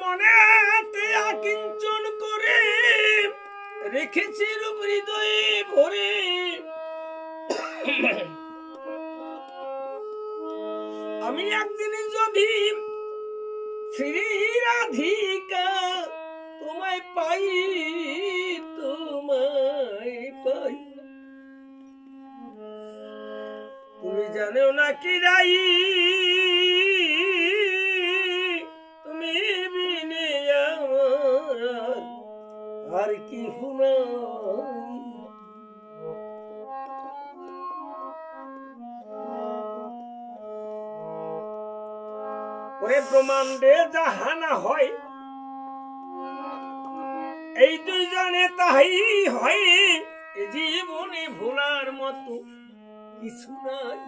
মনে আকিঞ্চন করে রেখেছি রূপ হৃদয়ে ভরে। আমি একদিন যদি শ্রী রাধিকা তোমায় পাই তোমায় পাই। তুমি জানো না কি রাই? আর কি হুনাই ওরে ব্রহ্মাণ্ডে হয়, এই দুইজনে তাহাই হয় জীবনে ভোলার মতো কিছু নাই।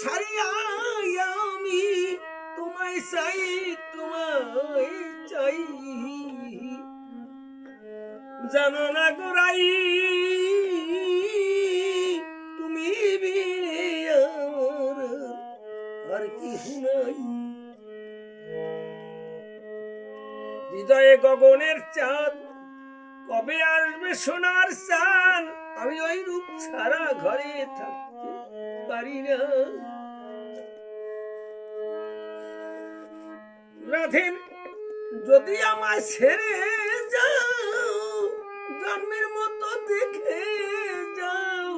ছাড়িয়া আমি তোমায় চাই তোমায় চাই। জানো না গোরাই তুমি আমার আর কি নাই। হৃদয়ে গগনের চাঁদ, কবে আসবে সোনার চান আমি ওই রূপ ছাড়া ঘরে থাকতে পারি না রাধে যদি আমায় ছেড়ে যাও, জন্মের মতো দেখে যাও,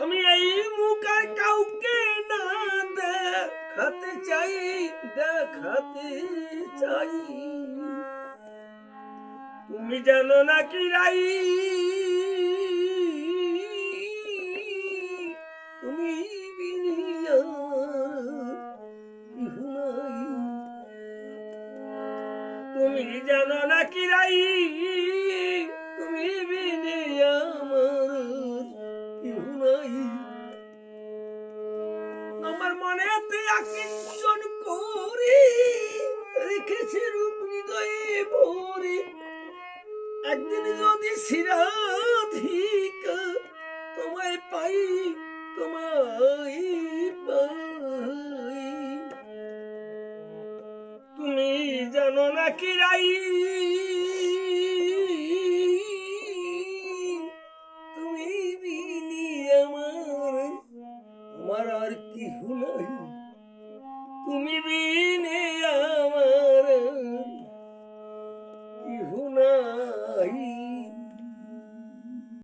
আমি এই মুখ কাউকে না দেখাতে চাই দেখাতে চাই। তুমি জানো না কি রাই? তুমি জানো না কি রাই? তুমি বিনে আমার কেহ নাই। আমার মনে মনেতে আকিঞ্চন করে রেখেছে রূপ হৃদয়ে ভরে। একদিন যদি শিরাধিক তোমায় পাই তোমায় পাই। তুমি জানো না কি তুমি বিনি আমার আমার আর কি নাই তুমি বিনে আমার